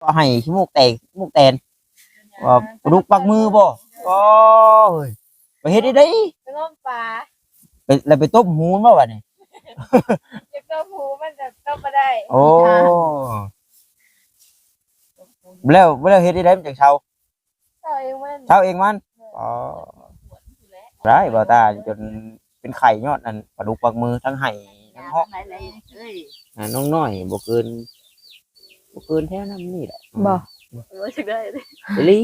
ก็ให้ขี้มูกแตกขี้มูกแตนว่าปลาดุกปักมือบ่โอ้ยไปเฮ็ดได้ไดไปง้มปลาไปแล้วไปต้มหูมันบ่วะนี่เก็บตัวผูมันจะต้มมาได้ โอ้แล้วแล้วเฮ็ดได้ไดมันจังเช้าเต่าเองมันเช้าเองมันอ๋อร้ายบ่ตาจนเป็นไข่ยอดนั่นปลาดุกปักมือทั้งไห้ทั้งฮอกไหนไหนเอ้ยอ่าน้องน้อยบ่เกิน บ่เกินแท้น้ำนี่แหละบ่เออจะได้เดลี่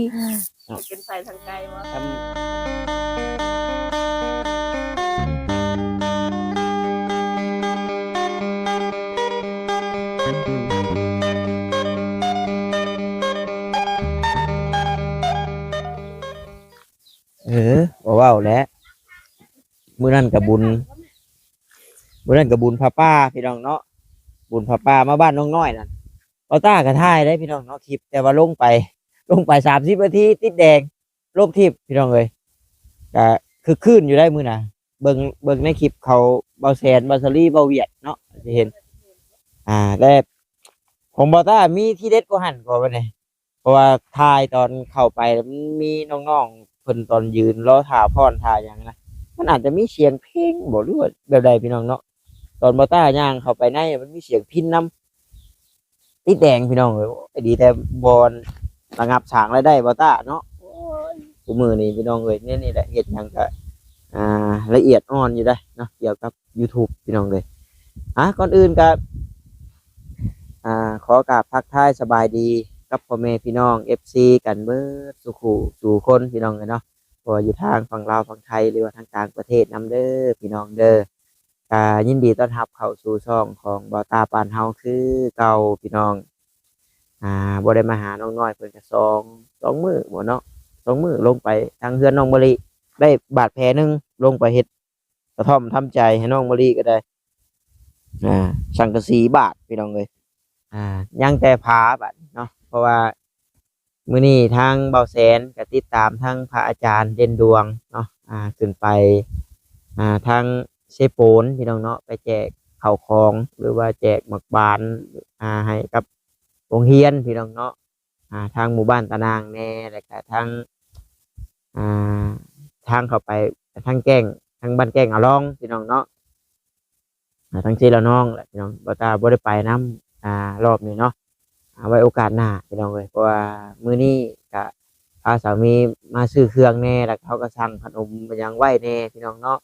เป็นไฟทางไกลวะทำ เออบ่เว้าแหล้วมื้อนั้นก็บุญมื้อนั้นก็บุญพระป้าพี่น้องเนาะบุญพระป้ามาบ้านน้องน้อยนั่น เอาต้าก็ถ่ายได้พี่น้องเนาะคลิปแต่ว่าลงไป ลงไปสามสิบนาทีติดแดงลบทิพพี่น้องเลยก็คือขึ้นอยู่ได้มือนะเบิงเบิงในคลิปเขาเบาแสนเบาซารี่เบาเวียดเนาะจะเห็น อ่าแต่ของบอต้ามีที่เด็ดก็หันกว่าไปเนี่ยเพราะว่าถ่ายตอนเข้าไปมีน้องๆเพิ่นตอนยืนรอถ่าพรถ่ายอย่างนั้นนะมันอาจจะมีเสียงเพลงบ่รู้ว่าแบบใดพี่น้องเนาะตอนบอต้าย่างเข้าไปในมันมีเสียงพินน้ำ ติดแดงพี่น้องเลยโอ้ยดีแต่บอลระงับฉางรายได้บ่ต้าเนาะกูมือนี่พี่น้องเอ้ยเนี่ยนี่แหละเฮ็ดหยังก็อ่าละเอียดอ่อนอยู่ได้เนาะเกี่ยวกับ YouTube พี่น้องเลยอะก่อนอื่นก็อ่าขอกราบทักทายสบายดีกับพ่อแม่พี่น้อง FC กันเบิดสุขูสู่คนพี่น้องเลยเนาะพราะว่าอยู่ทางฝั่งลาวฝั่งไทยหรือว่าทางต่างประเทศนํเด้อพี่น้องเด้อ ก็ยินดีต้อนรับเข้าสู่ช่องของบ่ตาปานเฮาคือเก่าพี่น้อง อ่าบ่ได้มาหาน้องน้อยเพิ่นก็สองสองมือบ่เนาะสองมือลงไปทางเฮือนน้องมะลิได้บาดแผลหนึงลงไปเฮ็ดกระท่อมทำใจให้น้องมะลิก็ได้ อ่า สังกะสีบาทพี่น้องเลยอ่ายังแต่ผาบาดเนาะเพราะว่ามื้อนี้ทางเบาแสนก็ติดตามทางพระอาจารย์เด่นดวงเนาะอ่าขึ้นไป อ่าทาง เซโปนพี่น้องเนาะไปแจกข้าวของหรือว่าแจกหมักบานอ่าให้กับโรงเรียนพี่น้องเนาะอ่าทางหมู่บ้านตะนางแน่แล้วก็ทางอ่าทางเข้าไปทางแก้งทางบ้านแก้งอาลองพี่น้องเนาะอ่าทางซีละน้องแหละพี่น้องบ่ตาบ่ได้ไปนํอ่ารอบนี้เนาะไว้โอกาสหน้าพี่น้องเลยเพราะว่ามื้อนี้ก็พาสามีมาซื้อเครื่องแน่แล้วเขาก็สั่งขนมยังไหวแน่พี่น้องเนาะ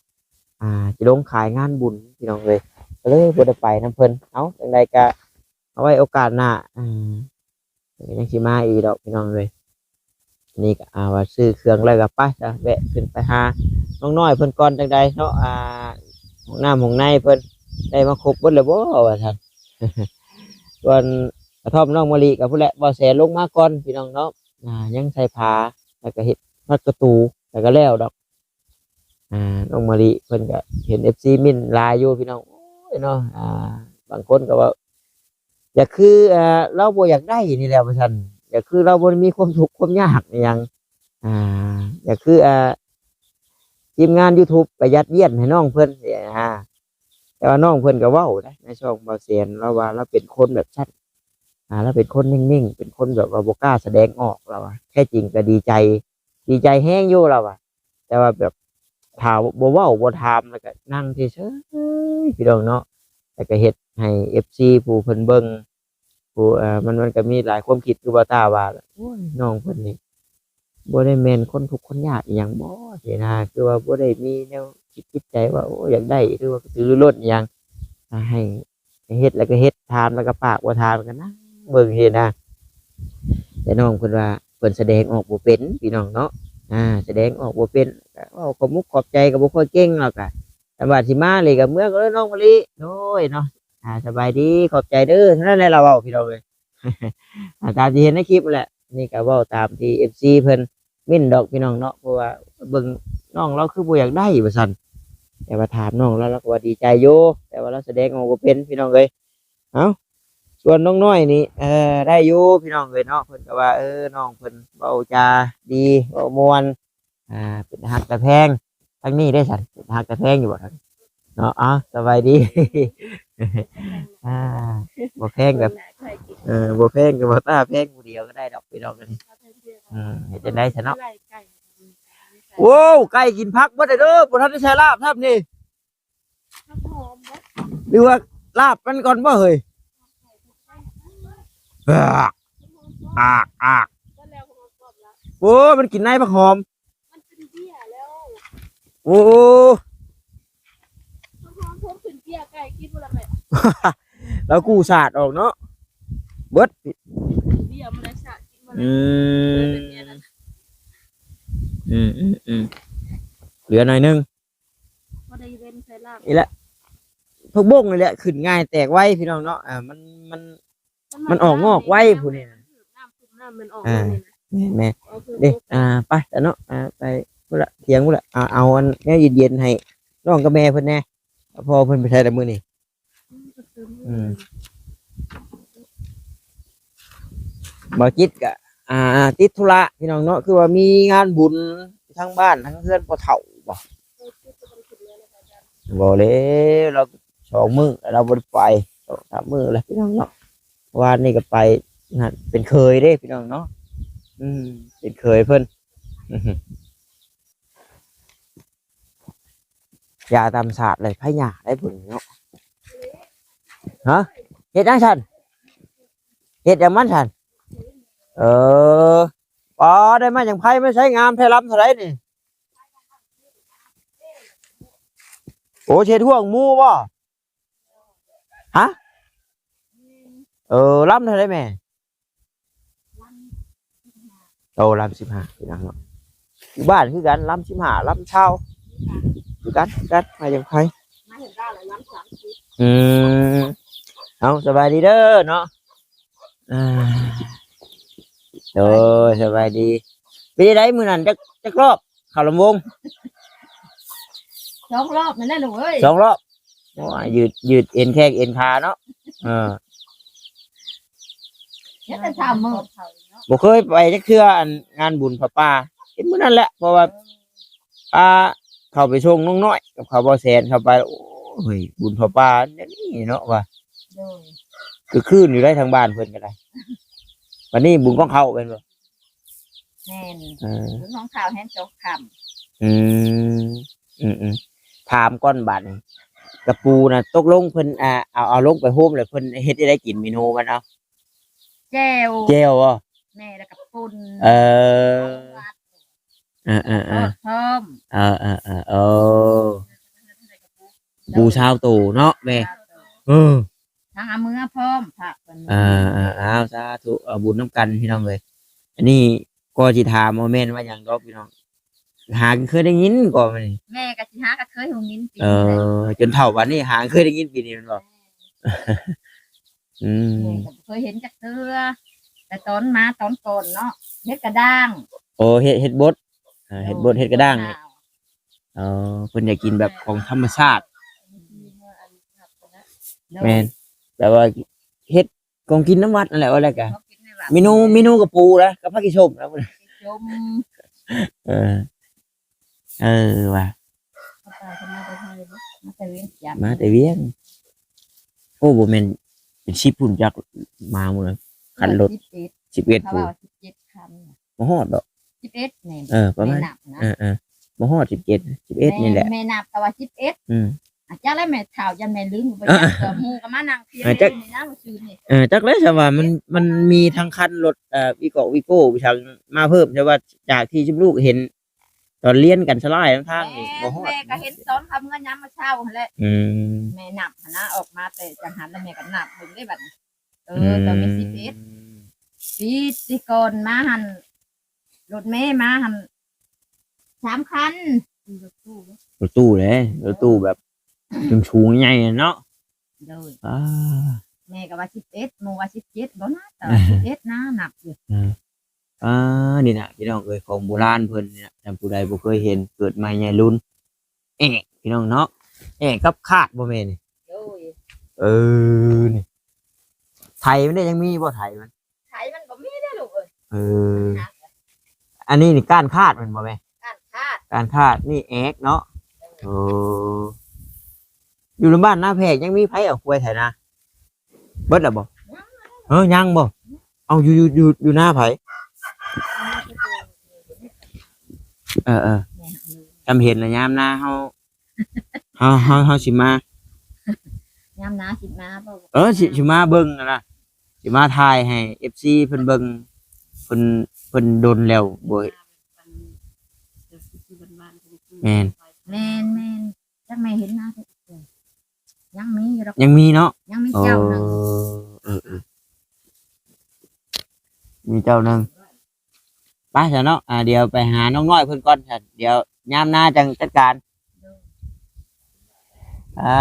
อ่าจะลงขายงานบุญพี่น้องเลยก็เลยบ่ได้ไปนํเพิ่นเอาจังไดก็เอาไว้โอกาสหน้าอ่ายังสิมาอีกดอกพี่น้องเลยนี่ก็อาว่าซื้อเครื่องแล้วก็ไปจ้ะแวะขึ้นไปหาน้องน้อยเพิ่นก่อนจังใดเนาะอ่าห้องน้ำห้องในเพิ่นได้มาครบเบิดแล้วบ่ว่าท่านส่วนกระท่อมน้องมะลิกับผู้แหละบ่แสลงมาก่อนพี่น้องเนาะอ่ายังใส่ผ้าแล้วก็เฮ็ดพัดประตูแล้วก็แล้วดอก อ่าน้องมะลิเพิ่นก็เห็น FC มินลายอยู่พี่น้องเนาะอ่า บางคนก็ว่า อยากคือเอ่อเราบ่อยากได้นี่แหละว่าซั่นอยากคือเราบ่มีความทุขความยากอหยังอ่า อยากคืออ่อทีมงาน YouTube ไปยัดเยียดให้น้องเพิ่นเนี่ยฮะแต่ว่าน้องเพิ่นก็เว้านะในช่องบาเสียนเราว่าเราเป็นคนแบบชัดอ่าเราเป็นคนนิ่งๆ เป็นคนแบบว่าบกล้าแสดงออกเราอะแค่จริงก็ดีใจ ดีใจแห้งอยู่เราอะแต่ว่าแบบ ถามบ่เว้าบ่ถามแล้วก็นั่งเฉยๆพี่น้องเนาะแต่ก็เฮ็ดให้ FC ผู้เพิ่นเบิ่งผู้เอ่อมันมันก็มีหลายความคิดคือว่าตาว่าโอ้ยน้องเพิ่นนี่บ่ได้แม่นคนทุกคนยากอีหยังบ่สินะคือว่าบ่ได้มีแนวคิดจิตใจว่าโอ้อยากได้หรือว่าซื้อรถอีหยังอ่าให้ให้เฮ็ดแล้วก็เฮ็ดทานแล้วก็ปากบ่ทานก็นะเบิ่งเฮ็ดนะแต่น้องเพิ่นว่าเพิ่นแสดงออกบ่เป็นพี่น้องเนาะ อ่าแสดงออกบ่เป็นเว้าขอบมุกขอบใจก็บ่ค่อยเก่งหรอกอะแต่ว่าสิมาเลยกับเมื่อก็น้องมะลิโอ้ยเนาะอ่าสบายดีขอบใจเด้อเท่านั้นแหละเราเว้าพี่น้องเลยตามที่เห็นในคลิปแหละ นี่ก็เว้าตามที่เอฟซีเพิ่นมิ่นดอกพี่น้องเนาะเพราะว่าเบิ่งน้องเราคือบ่อยากได้ว่าซั่นแต่ว่าถามน้องแล้วเราก็ว่าดีใจอยู่แต่ว่าเราแสดงออกบ่เป็นพี่น้องเลยเอ้า ส่วนน้องน้อยนี่เออได้อยู่พี่น้องเลยเนาะเพิ่นก็ว่าเออน้องเพิ่นเว้าจาดีเว้ามวนอ่าเป็นฮักกระแพงทางนี้ได้สันหักกระแทงอยู่บ่ครับเนาะอะสบายดีอ่าบ่แพงกับหนาใครกินเออบ่แพงกับบ่ตาแพงผู้เดียวก็ได้ดอกพี่น้องกันอืมเฮ็ดจังได๋ซะเนาะไก่ไก่โว้วไก่กินผักบ่ได้เด้อบ่ทันได้ใช้ลาบครับนี่ข้าวหอมบ่หรือว่าลาบมันก่อนบ่เฮ้ย อากอากอากก็แล้วของกรอบแล้วโอ้มันกินในผักหอม มันเป็นเบี้ยแล้วโอ้ข้าวหอมพวกขึ้นเบี้ยไก่คิดว่าอะไรแล้วกูสาดออกเนาะเบิดเบี้ยมันเลยสะกินมันอืมอืมอืมอืมเหลือหน่อยหนึงพอได้เว้นใส่ลาบอีละพวกบงนี่แหละขึ้นง่ายแตกไวพี่น้องเนาะอ่ามันมัน มันออกงอกไว้พู้นี่นะน้ำซุปน้ำมันออกอ่านี่นะแม่แม่เอาคือเด้อ่าไปแต่เนาะอ่าไปพุ่นละเถียงพุ่นละอ่าเอาอันเนี้ยเย็นๆให้น้องกับแม่เพิ่นแน่พอเพิ่นไปใช้แต่มื้อนี้อืมบ่จิตกะอ่า ติดธุระพี่น้องเนาะคือว่ามีงานบุญทั้งบ้านทั้งเพื่อนพ่อเฒ่าบ่บ่เลยเราสองมื้อเราบ่ได้ไปสองสามมื้อแล้วพี่น้องเนาะ วานนี่ก็ไปนั่นเป็นเคยเด้พี่น้องเนาะอืมเป็นเคยเพิ่นอื้อหือยาตามศาสตร์เลยพะยาได้ผลเนาะฮะเฮ็ดจังซั่นเฮ็ดจังมันซันเออปอได้มาอย่างไพ่ไม่ใช้งามไทยล้ำเท่าไรนี่โอ้เช็ดห่วงมูบ่ฮะ เออล้ำเท่าไรแม่โอ้ล้ำสิบห้าพี่น้องเนาะอยู่บ้านคือกันล้ำสิบห้าล้ำเช้าคือกันคือกันมาอย่างไพ่มาเห็นได้เลยน้ำสามสิบอืมเอาสบายดีเด้อเนาะอ่าโอ้ยสบายดีไปได้มือนั้นจักจักรอบเข่าวลำวงสองรอบนั่นแหละหนูเอ้ยสองรอบโอ้ยยืดยืดเอ็นแข้งเอ็นขาเนาะเออ เดี๋ยวจะทำมือบ่เคยไปจักเทื่ออันงานบุญพระป่าเห็นมื้อนั้นแหละเพราะว่าอ่าเข้าไปชงน้องน้อยกับเขาบ่แสนเข้าไปโอ้ยบุญพระป่าเนี่ยนี่เนาะว่าโดยคือคืนอยู่ได้ทางบ้านเพิ่นก็ได้วันนี้บุญของเขาเป็นบ่แน่นเออถึงของข่าวแห้งจกคอืมอืมอืมถามก้อนบาทนี่กระปูนะตกลงเพิ่นอ่าเอาเอาลงไปโฮมเลยเพิ่นเฮ็ดให้ได้กินเมนูมันเอาำ แก้วเจลอะแม่แล้วกับปุ่นเออเออเออเออเพิ่มเออเออเออเออปูชาวตู่เนาะแม่เออทางเอามือเพิ่มผักเป็นอ่าอ่าอ้าวสาธุเอาบุญน้ำกันพี่น้องเลย อันนี้ก็สิถามโมเมนต์ว่าหยังดอกพี่น้องหางเคยได้ยินก่อนมันนี่แม่กับชิฮาก็เคยหงยินปีเออ จนเท่าวันนี้หางเคยได้ยินปีนี้แมันบอก อืมแม่ก็เคยเห็นจากเตือแต่ตอนมาตอนก่อนเนาะเฮ็ดกระด้างโอ้เฮ็ดเฮ็ดบดอ่าเฮ็ดบดเฮ็ดกระด้างนี่เออเพิ่นอยากกินแบบของธรรมชาติ แม่นแต่ว่าเฮ็ดของกินน้ำวัดนั่นแหละว่าแล้วกันเขากินในวัดเมนูเมนูกับปูนะกับผักกีชมนะชมเออ เออว่ะเขาตายกันมาแต่ไทยเนาะมาแต่เวียงจันทมาแต่เวียงโอ้บ่แม่น เป็นชิปพุ่นจักมาหมดเลยคันรถสิบเอ็ด11เขาพุ่นว่าสิบเจ็ดคันบ่ฮอดดอก สิบเอ็ดเนี่ยเออประมาณแนับนะเออเออบ่ฮอด17 11นี่แหละแม่นับแต่ว่าสิบเอ็ดอืม อาจารย์แล้วแม่ข่าวยันแม่ลืมไปอะจักเกิดหมูกับมานั่งเพียงอะจัก นี่นะเมื่อคืนนี่เออจักเลยใช่ว่ามันมันมีทั้งคันรถเอ่อวิโกวิโก้วิชางมาเพิ่มใช่ว่าจากที่ชุมลูกเห็น ตอนเรียนกันสลายทั้งทางนี่บ่ฮอดแม่ก็เห็นสอนทำเงินย้ำมาเช่าหั่นแหละอืมแม่นับหั่นนะออกมาแต่จังหันแล้วแม่ก็นับมึงได้บัดนี้เออตอนมีสิบเอ็ดปีสิก่อนมาหันรถเมย์มาหันสามคันรถตู้รถตู้เลยรถตู้แบบชุงชูงใหญ่ๆเนาะเลยอ่าแม่ก็ว่าสิบเอ็ดหมูว่าสิบเจ็ดบ่นะแต่สิบเอ็ดนะนับอยู่ อ่านี่นะพี่น้องเอ้ยของโบราณเพิ่นเนี่ยจำผู้ใดบ่เคยเห็นเกิดใหม่ใหญ่รุ่นเอกพี่น้องเนาะเอกกับคาดบ่แม่นนี่โอ้ยเออนี่ไทยมันได้ยังมีบ่ไทยมันไทยมันบ่มีได้อลูกเอ้ยเออ อันนี้นี่ก้านคาดมันบ่แม่การคาดก้านคาดนี่เอกเนาะโอ้อยู่ในบ้านหน้าแพกยังมีไผเอากล้วยไถนาเบิดแล้วบ่เออยังบ่เอาอยู่อยู่อยู่อยู่หน้าไผ เออเออแม่เอาเลยจำเห็นแล้วยามหน้าเฮาเฮาเฮาเฮาสิมายามหนาสิมาบ่เออสิสิมาเบิ่งนั่นนะสิมาถ่ายให้ FC เพิ่นเบิ่งเพิ่นเพิ่นโดนแล้วบ่แม่นแม่นแม่นจักแม่เห็นหน้าเพิ่นเออยังมีอยู่ดอกยังมีเนาะยังมีเออเจ้าหนึงเออเออมีเจ้าหนึง ไปซะเนาะอ่าเดี๋ยวไปหาน้องน้อยเพิ่นก่อนซะเดี๋ยวยามหน้าจังจัดการอ้า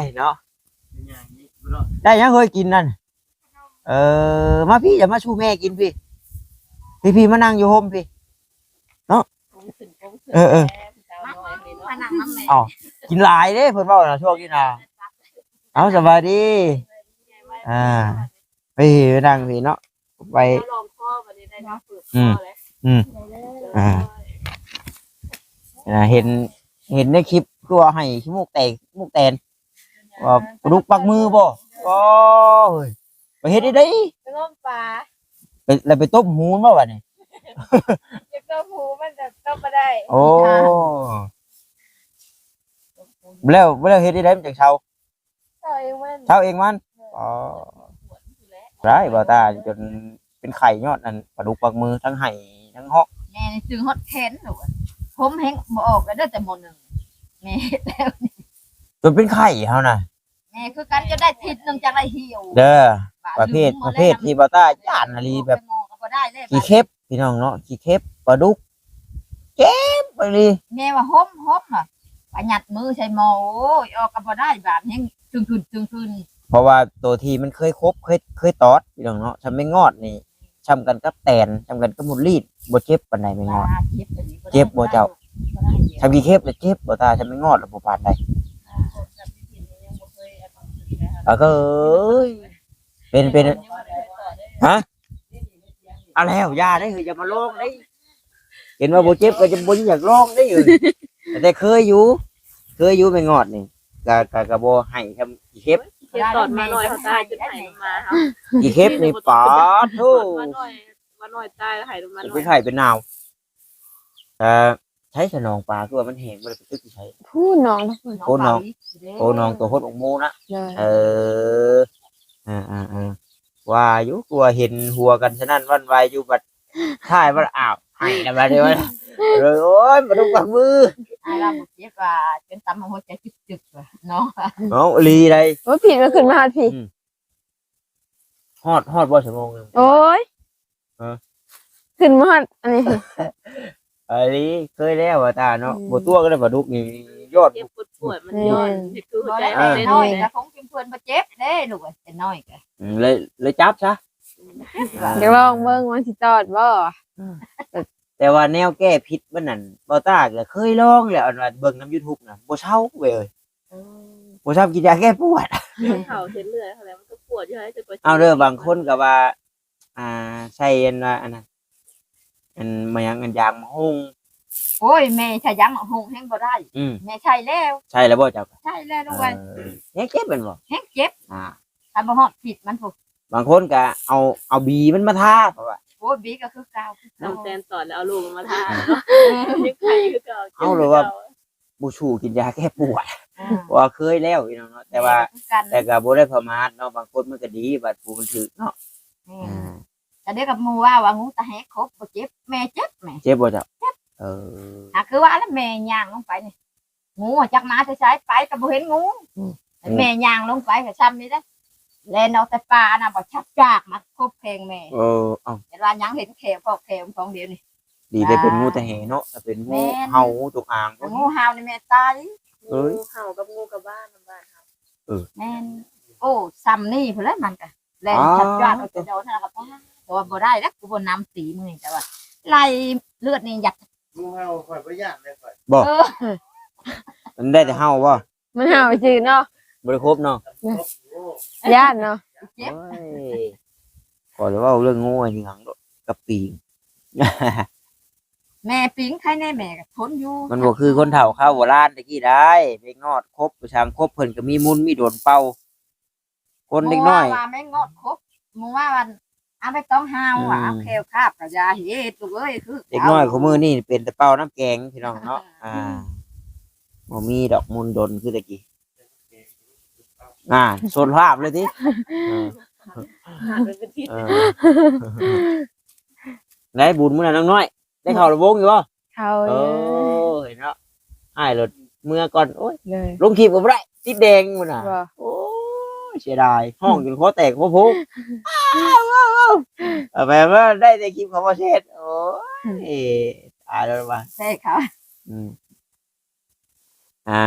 ยเนาะได้ยังเคยกินนั่นเออมาพี่อย่ามาชูแม่กินพี่ พี่พี่มานั่งอยู่โฮมพี่ เออเออผนังน้ำแม่อ้าวกินหลายเด้เพิ่นเว้าน่ะช่วงนี้น่ะเอาสบายดี อ่าไปไปนั่งพี่เนาะไปลองข้อวันนี้ได้นะเปิดอืข้มอแล้ว อืมอ่าอ่าเห็นเห็นในคลิปคือว่าให้ขี้มูกแตกขี้มูกแตนว่าปลุกปักมือบ่โอ้ยไปเฮ็ดได้ไดไปง้มปลาไปแล้วไปต้มหูมันบ่วะนี่เก็บตัวหูมันจะต้องมาได้ โอ้แล้วแล้วเฮ็ดได้ไดมันจังเช้าเต่าเองมันเช้าเองมันอ๋อร้ายบ่ตาจนเป็นไข่ยอดนั่นปลาดุกปักมือทั้งไห้ ทั้งฮอกแม่นี่จึงฮอดแขนหนูอะผมแฮงบ่ออกก็ได้แต่หมดหนึงแม่แล้วจนเป็นไข่เฮาน่ะแม่คือกันจะได้ทิศหนึงจะได้เหี่ยวเด้อบาดประเภทลืมหปมดระเภทที่บ่ตาย่านนาลีแบบ ไปมองก็บ่ได้เลยขี้เข็บพี่น้องเนาะขี้เข็บปลาดุกเจ็บไปเลยแม่ว่าห่มห่มอะประหยัดมือใช้หมอโอ้ยออกก็บ่ได้บาดแฮงจึงคืนจึงคืนเพราะว่าตัวที่มันเคยครบเคยเคยตอดพี่น้องเนาะทำไม่งอดนี่ ช้ำกันกับแตนช้ำกันกับมุดรีดบ่เจ็บปานใดไม่งอด เจ็บอันนี้ได้เจ็บบ่เจ้าบ่ได้เจ็บช้ำกี่เข็บแล้วเจ็บบ่ตาช้ำไม่งอดแล้วบ่ปานใดอะก็เอ้ยเป็นเป็นฮะเอาแล้วยาได้คืออย่ามาลองได้ เห็นว่าบ่เจ็บก็จะบ่อยากลองได้อยู่ แต่เคยอยู่ เคยอยู่ไม่งอดนี่ ก็ก็ก็บ่ให้ทำกี่เข็บเก็บตอดมาหน่อยเขาตายจนไหนมาครับกี่เข็บนี่ปาดโธ่มาหน่อยมาหน่อยตายแล้วหายลงมาหน่เป็อนยไข่เป็นนาวเอ่อใช้สนองปลาคือว่ามันแห้งบ่ได้ไปตึกใช้พูดน้องทุกคนโอ้น้องโอ้น้องตัวโคตรองโมนะเลยเอออ่าอ่าอ่าว่าอยู่กลัวเห็นหัวกันฉะนั้นวันไหวอยู่บัดท่ายว่าอ้าว ให้แล้วมาเดี๋ยวนะเลยโอ้ยมาดูกับมืออาราบ่เจ็บว่าจนตำหัวใจจึกๆว่ะเนาะน้องลีไรว่าผิดมาขึ้นมาหาผิดฮอดฮอดบ่ชั่วโมงหนึงโอ้ยเออ ขึ้นมาหาอันนี้อันนี้เคยแล้วว่าตาเนาะอืม บ่ตัวก็ได้ปลาดุกนี่ยอดเก็บปวดปวดมันย้อนนี่คือหัวใจบ่หาได้ยน้อยเลยก็คงเป็นเพื่อนบ่เจ็บเด้ลูกเอ้ยแต่น้อยก็อืมเลยเลยจับซะ เดี๋ยวลองเบิ่งมันสิตอดบ่แต่ว่าแนวแก้พิษมันนั่นบ่ตาก็เคยลองแล้วอันว่าเบิ่งน้ำ YouTube น่ะบ่เช่าเว้ยเอ้ยบ่ชอบกินยาแก้ปวด เข่าเส้นเลือดอะไรมันก็ปวดอยู่ให้จะปวดเอาเด้อบางคนก็ว่า อ่าใช่อันว่าอันนั้นอันมายังอันยางมะฮงโอ้ยแม่ใช้ยังหงแฮงบ่ได้อืมแม่ใช้แล้ว ใช่แล้วบ่เจ้าก็ใช่แล้วลูกเอเอ้ยอยังเจ็บเป็นบ่แฮงเจ็บอ่าถ้าบ่ฮอดผิดมันถูก บางคนก็เอาเอาบีมันมาทาเพราะว่าโอ้ยบีก็คือเก่าคือเก่าน้ำแตนตอดแล้วเอาลูกมาทานยังไข่คือเก่าบูชูกินยาแก้ปวดอ่าว่าเคยแล้วพี่น้องเนาะแต่ว่าคือกันแต่ก็บ่ได้ประมาทเนาะบางคนมันก็ดีบัดผู้มันถึกเนาะแม่อ่าแต่เด็กกับหมูว่าว่างูตาแหกครบบ่เจ็บแม่เจ็บแม่เจ็บบ่เจ้าเอออะคือว่าแล้วแม่ย่างลงไปนี่งูอะจักมาใช้ไปก็บ่เห็นงูแม่ย่างลงไปก็ช้ำนี่เด้ อแลนเอาแต่ปลาน่ะบ่ชักจากมาครบเพลงแม่เออเอ้าแต่ว่ายังเห็นแขวพอกแขวของเดียวนี่ดีได้เป็นงูตะเหเนาะถ้าเป็นงูแม่นเห่างูจงอางแต่งูเห่านี่แม่ตายงูเห่ากับงูกับบ้านบ้านครับแม่นโอ้ซ้ำนี่พุ่นแหล้วมันก็แลนชักจากเอาแต่โดนนั่นก็ตายแต่ว่าบ่ได้แล้วกูบ่นำสีมือนี่แต่ว่าไล่เลือดนี่อยากงูเห่าข่อยบ่ย่านเลยข่อยเออมันได้แต่เห่าบ่มันเห่าจืดเนาะบ่ได้ครบเนาะ โอ้ญาติเนาะเจ็บโอ้ยขอเลยว่าเรื่องงูอันนี้หลังกับปีงแม่ปิ้งใครแน่แม่ก็ทนอยู่มันบ่คือคนเฒ่าข้าวโบราณตะกี้ได้เด็กนอดครบประชางครบเพิ่นก็มีมุนมีโดนเป่า คนเด็กน้อยหมู่ว่าว่าแม่งอดครบหมูว่าวันเอาไปต้องห้าวอะอืมเอาแควคาบกับยาเฮ็ดลูกเอ้ยคือเด็กน้อยของมือนี่เป็นแต่เป่าน้ำแกงพี่น้องเนาะอ่าบ่มีดอกมุนดนคือตะกี้ อ่าโซนภาพเลยทีเออหาเป็นเป็นที่เออได้บุญมื้อนั้นน้องน้อย ได้เข้าระวงอยู่บ่เขาโอ้ยเนาะอ้ายรถเมื่อก่อนโอ้ยเลยลงคลิปก็บ่ได้ติดแดงมื้อน่ะบ่โอ้ยเสียดายห้องจนคอแตกพ่อพุกอ้าวอ้าวอ้าวเอาแบบว่าได้แต่คลิปของพ่อเชษโอ้ยตายแล้วว่ะใช่ค่ะอืมอ่า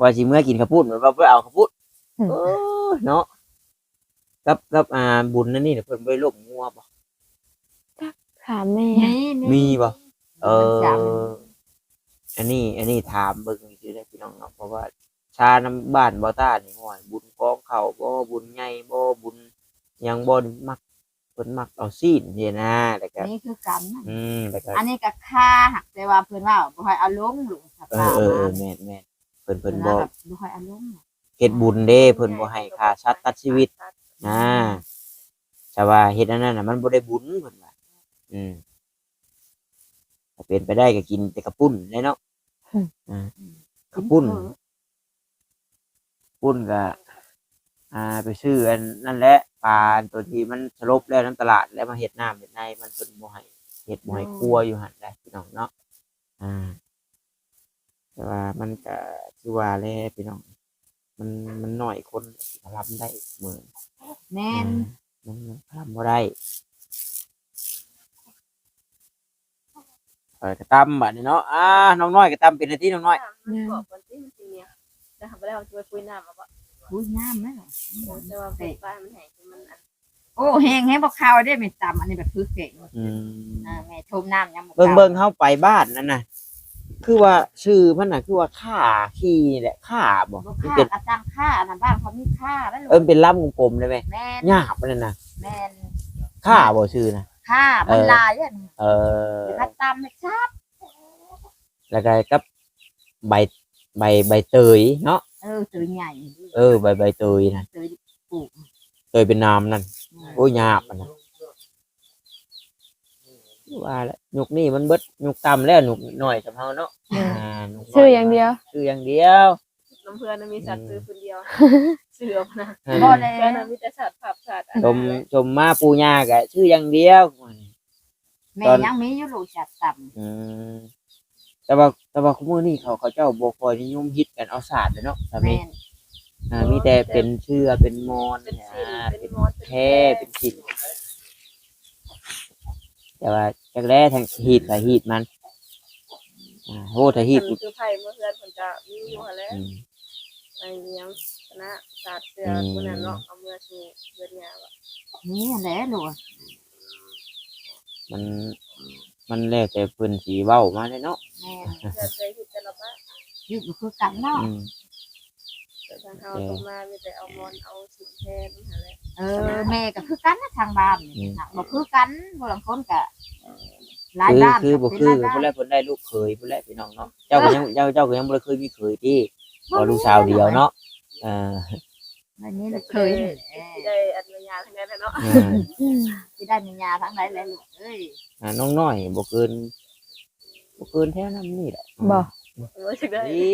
ว่าสิเมื่อกินข้าวปุ้นมันว่าไปเอาข้าวปุ้น โอ้ยเนาะกับกับอ่าบุญนั่นนี่เนี่ยเพิ่นบ่ไปลบงัวบ่ถามแม่มีบ่เอจออันนี้ อันนี้ถามเบิ่งซื่อได้พี่น้องเนาะเพราะว่า ชาน้ำบ้านบ่ต้านี่ห้อยบุญกองเขาบ่บุญใหญ่บ่บุญหยังบ่มักเพิ่นมักเอาซีนนี่นะแล้วก็ำนี่คือกันนะอืมแล้วก็อันนี้ก็ค่าหักแต่ว่าเพิ่นว่าบ่ให้เอาลงลูกสเอภาอพเออเออแม่นแม่นเพิ่นเพิ่เพิ่นนว่าบ่แบบบ่ให้เอาลง เฮ็ดบุญเด้เพิ่นบ่ให้ค่าสัตว์ตัดชีวิตอ่าแต่ว่าเฮ็ดอันนั้นน่ะมันบ่ได้บุญเพิ่นว่าอืมถ้าเป็นไปได้ก็กินแต่กระปุ้นเลยเนาะอ่ากระปุ้นปุ้นก็อ่า ไปซื้ออันนั่นแหละปลาตัวที่มันสลบแล้วน้ำตลาดแล้วมาเห็ดน้ำเห็ดในมันเป็นบ่ให้เห็ดบ่ให้ครัวอยู่หันได้พี่น้องเนาะอ่าแต่ว่ามันก็คือว่าแหล้วพี่น้อง มันมันน้อยคนที่รับได้เหมือนแม่นมันรับบ่ได้เออกระตำบัดนี้เนาะอ่าน้องน้อยกระตำเป็นหน้าที่น้องน้อยบอกคนที่มันสิเนี่ยแต่ทำไปแล้วจะไปคุยน้ำมาบ่อุ้ยน้ำแม่เหรอแต่ว่าเป็นป้ายมันแห้งมันอันโอ้แห้งแห้งบ่ข้าวได้ไม่ตำอันนี้แบบคือเก่งอืมอ่าแม่ชมน้ำยังบ่เบิ่งข้าวเบิ่งเข้าไปบ้านนั่นน่ะ คือว่าชื่อมันน่ะคือว่าข่าขี้นี่แหละข่าบ่บ่มันค่าเป็นอาจารย์ค่าอันนั้นบ้านเขามีค่าแล้วลูกเอิ้นเป็นลำกลมๆได้ไหมแม่นหยาบมันนั่นน่ะแม่นข่าบ่ชื่อน่ะค่ามันลายอะเออเดี๋ยวถ้าตำไม่ทราบแล้วก็กับใบใบใบเตยเนาะเออตัวใหญ่เออใบใบเตยน่ะตัวปลูกเตยเป็นน้ำนั่นโอ้ยหยาบมันน่ะ ว่าแล้วยุคนี้มันเบิดยุคต่ำแล้วยุคน้อยสำเฮาเนาะอ่ายุคน้ชื่ออย่างเดียว ชื่ออย่างเดียว น้ำเพื่อนมีสัตว์ซื้อคนเดียวเสือนะบ่แล้เพื่อนวมีแต่สัตว์ผับสัตว์ชมชมมาปูย่าก็ชื่ออย่างเดียว แม่ยังมีอยู่ลูกจัดตอืมแต่ว่าแต่ว่าคุมื้อนี้เขาเขาเจ้าบ่ค่อยนิยมฮิตกันเอาศาสตร์เลยเนาะำแบบแม่นี้นอ่ามีแต่เป็นเชื่อเป็นมอนเป็นอ่าสินเป็เป็นนมอสแท้เป็นสิน แต่ว่าจากแรกทางฮีดกับฮีดมันอ่าโหถ้าฮีดคือไผ่เมื่อเพื่อนคนจะมีอยู่แล้วอืมไอ้เนี้ยคณะศาสตร์เสือคนนั้นเนาะเอาเมื่อชูเพื่อนยาวนี่แหละลูกมัน มันแล้วแต่เพิ่นสีเว้ามาเลยเนาะแม่นเพื่อนเคยคิดแต่ละบ้านอยู่คือกันเนาะอืมแต่ทางเขาตรงมามีแต่เอามอนเอาสินแทนนั่นแหละเออ บ้านนี่นะบ่คือกันบ่ลังคนก็หลายคือบ้านคือบ่ก็คือเป็นหลายผู้แรบ้านกเพิ่นได้ลูกเคยผู้แรกพี่น้องเนาะเจ้าก็ยังเจ้าเจ้าก็ยังบ่ได้เคยมีเคยที่พอลูกสาวเดียวเนาะอ่าอันนี้ลูกเคยนี่แหละที่ได้อันยาทั้งนั้นเนาะอ่าที่ได้มียาทั้งหลายแหละลูกเอ้ยอ่าน้องน้อยบ่เกินบ่เกินแถวนั้นนี่แหละบ่ รู้สึกได้ อี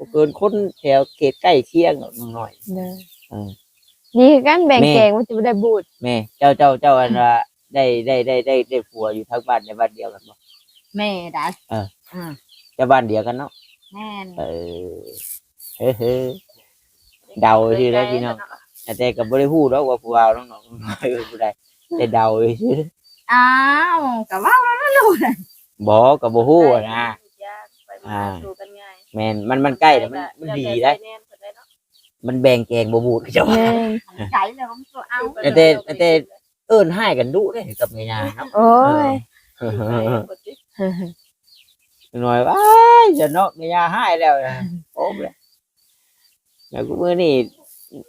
บ่เกินคนแถวเขตใกล้เคียงหรอกน้องน้อย เด้อ เออ นี่คือการแบ่งแม่แกงมันจะบ่ได้บูดแม่เจ้าเจ้าเจ้าอันว่าได้ได้ได้ได้ได้ผัวอยู่ทั้งบ้านในบ้านเดียวกันบ่ แม่ได้เออ อ่าเจ้าบ้านเดียวกันเนาะแม่นเออเฮ้เฮ้เดาชื่อได้พี่น้องแต่ก็บ่ได้ฮู้ดอกว่าผู้เอาน้องน้องน้อยเป็นผู้ใดแต่เดาชื่ออ้าวก็ว่าแล้วนะลูกบ่ก็บ่ฮู้อะนะยากไปมาสู่กันง่าย แม่นมันมันใกล้แล้วมันมันดีได้ มันแบ่งแกงบ่บูดเจ้าแม่นใจเลยผมตัวเอาแต่แต่แต่เอิ้นให้กันดุเด้กับแม่ย่าเนาะโอ้ยหน่อยว่าอ้ายจะเนาะแม่ย่าให้แล้วนะโอ้เลยแล้วกูมื้อนี้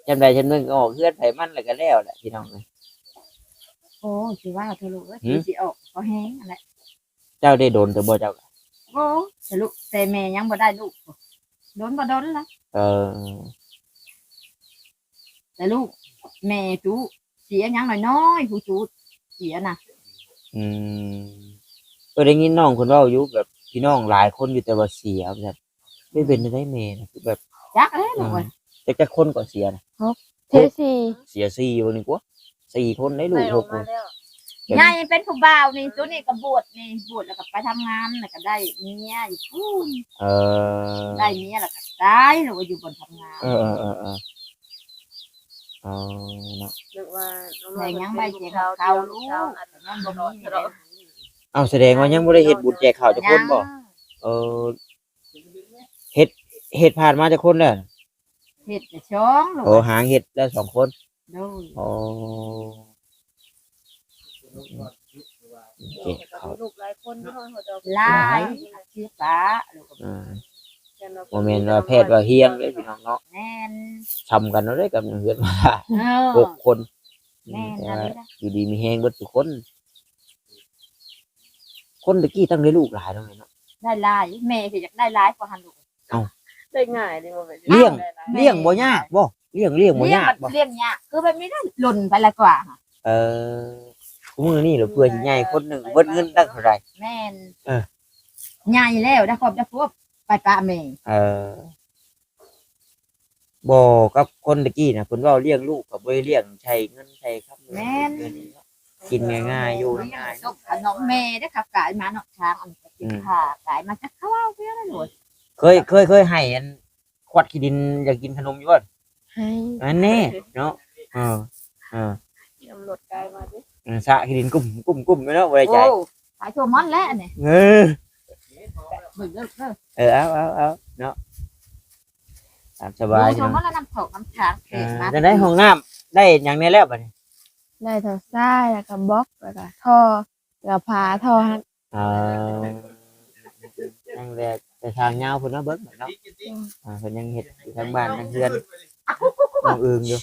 จำได้ฉันนึงก็ออกเฮือนไผมันแล้วก็แล้วแหละพี่น้องเอ้ยโอ้สิว่าเธอลูกเอ้ยหืมสิออกก็แห้งอะไรเจ้าได้โดนแต่บ่เจ้าโอ้แต่ลูกแต่แม่ยังบ่ได้ลูกโดนบ่โดนละเออ แต่ลูก แม่จูเสียยังน้อยๆผู้จูเสียน่ะอืมเออได้ยินน้องคนเว่าอยู่แบบพี่น้องหลายคนอยู่แต่ว่าเสียแบบไม่เป็นได้แม่นะคือแบบจักเอ้ยลูกเอ้ยจะจะคนก็เสียนะเทสี่เสียสี่คนนี่กว่าสี่คนได้ลูได้กอหอกกคมานแล้วยายเป็นผู้บ่าวนี่ตัวนี้ก็บวชนี่บวชแล้วก็ไปทำงานแล้วก็ได้เมียอยู่พูนเออได้เมียแล้วก็ได้แล้วก็อยู่บนทำงานเออเออเออเออ เออเนาะนึกว่าน้องแต่ยังใบเจ็บเขาเขาลูลูกกเขาอาจจะยังบ่บ่มีมีเนาะเนาะเอาแสดงว่ายังไม่ได้เฮ็ดบุญแจกข่าวจากคนบ่เออเฮ็ดเฮ็ดผ่านมาจากคนแล้วเฮ็ดแต่ช่องลูกโอ้หางเฮ็ดได้สองคนโดยโอ้แจกข่าวลูกหลายคนที่เขาเขาจะหลายชื่อฟ้าลูกก็อ่าแค่เรา โมเมนต์ว่าแพทย์ว่าเฮียงเลยพี่น้องเนาะแม่นทำกันเนาะได้กับเฮือนมาเอหอกคนแม่นแต่อันว่านี้นะอยู่ดีมีแฮงเบิดทุกคน คนตะกี้ตั้งได้ลูกหลายแล้วไงเนาะได้หลายแม่คืออยากได้หลายกว่าหันลูกได้ง่ายดีบ่ไปเลี้ยงได้หลายเลี้ยงบ่ยากบ่เลี้ยงเลี้ยงบ่เลี้ยงยากมันบ่เลี้ยงยากคือแบบนี้ได้หล่นไปละกว่าค่ะเออกูมือนี่เหรอเพื่อสิใหญ่คนหนึงเบิดเงินตั้งเท่าไหร่แม่นเออใหญ่แล้วได้ครอบได้ครบ ไปปะแม่เออบ่กับคนตะกี้น่ะเพิ่นเว้าเลี้ยงลูกก็บ่ได้เลี้ยงใช้เงินใช้คำแม่นกินง่ายๆอยู่เลี้ยงง่ายลูกขนมแม่ได้ขับกายมาเนาะช้างอันนี้ก็กินข้ากายมาจักข้าวเพี้ยอะไรหมดๆเคยเคยเคยให้อันขวดขี้ดินอยากกินขนมอยู่บ่ให้อันแน่เนาะเออเออตำรวจกายมาดิเออสะขี้ดินกุ้มกุ้มกุ้มไปเนาะบ่ได้ใจโอ้ขายโชว์มอนแล้วอันนี่เออ บึกเด้อเด้อเออเอาเอาเอาเนาะตามสบายโชว์มอเนาะนแล้วน้ำถกน้ำช้างเอเกิดอมาจะได้ห้องน้ำได้อย่างนี้แล้วบัดนี้ได้ท่อซ้ายแล้วก็บล็อกแล้วก็ท่อแล้วก็พาท่อหันเออนั่งแรกแต่ทางยาวเพิ่นเนาะเบิ่งเนาะอ่าเพิ่นยังเฮ็ดอยู่ทางบ้านทางเรือนน้องอึงอยู่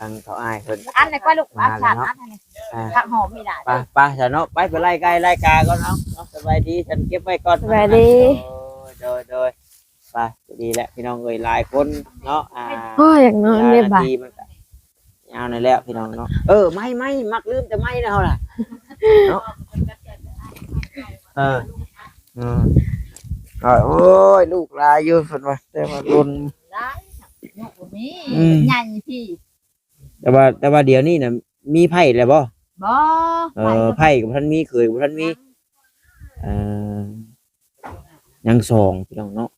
ทางเขาอ้ายเพิ่น อันนี้ก็ลูกอันชาติอันนี้อ่า ผักหอมไม่ได้ไปไปซะเนาะไปไปไล่ไก่ไล่กาก่อนเนาะเนาะสบายดีฉันเก็บไว้ก่อนสบายดี โดยโดยไปดีแหละพี่น้องเอ้ยหลายคนเนาะอ่า พ่ออยากนอนเลยบ่ายทีมันก็ยาวในอยแล้วพี่น้องเนาะเออไม่ไม่มักลืมแต่ไม่นะเขาล่ะเนาะเออเออเอาโอ้ยลูกหลายอยู่ฝนว่าแต่ว่ารุนได้ ลูกนี้อืม ใหญ่ที่แต่ว่าแต่ว่าเดี๋ยวนี้น่ะมีไผ่แล้วบ่บ่เออไผ่กับท่านมีเคยกับท่านมีเออยังสองพี่น้องเนาะ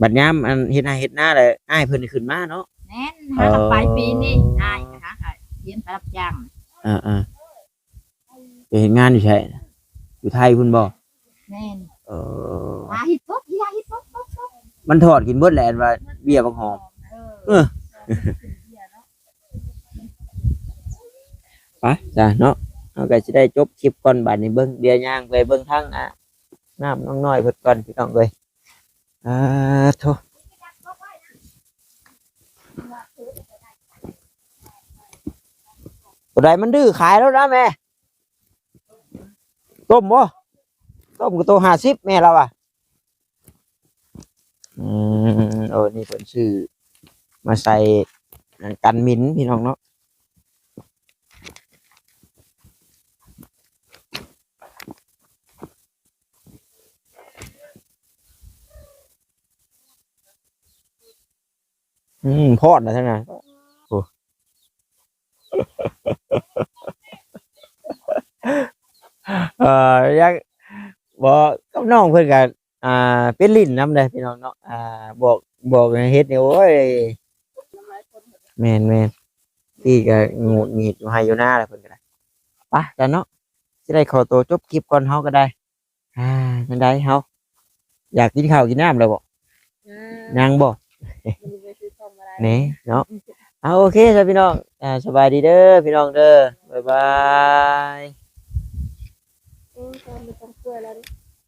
บัดยามอันเฮ็ดหน้าเฮ็ดหน้าเลยอ้ายเพิ่นขึ้นมาเนาะ แน่นหากับปลายปีนี่อายนะคะเรียนไปรับจ้างอ่าอ่าไปเห็นงานอยู่ใช่อยู่ไทยคุณบอกแน่นเออ หาฮิตปุ๊บหาฮิตปุ๊บปุ๊บปุ๊บมันถอดกินเบิดแหละอันว่า เบี้ยบักหอม เออไปจ้ะเนาะเราก็จะได้จบคลิปก่อนบัดนี้เบิ้งเดียวย่างไปเบิ้งทั้งอะน้ำน้องน้อยเพิ่นก่อนพี่น้องเลยอ่าโทตัวใดมันดื้อขายแล้วนะแม่ ต้มบ่ต้มกับตัวห้าสิบแม่เราอะ อืมโอ้นี่เพิ่นชื่อ มาใส่กันมินพี่น้องเนาะอืมพอดนะท่านนะโอ้เอ่อยังบอกกับน้องเพิ่อนกัน อ่าเป็นลิ้นน้ำเลยพี่น้องเนาะอ่าบอกบอกให้เฮ็ดนี่โอ้ยแม่นแม่นพี่ก็งูดหงิดอยู่ให้อยู่หน้าแหละเพิ่นก็ได้ไปแต่เนาะสิได้ขอตัวจบคลิปก่อนเฮาก็ได้ อ่าจังไดเฮาอยากกินข้าวกินน้ำแล้วบ่อืมยังบ่มันจะไปซื้อของอะไรนี่เนาะเอาโอเคจ้ะพี่น้องอ่าสบายดีเด้อพี่น้องเด้อบ๊ายบายอืม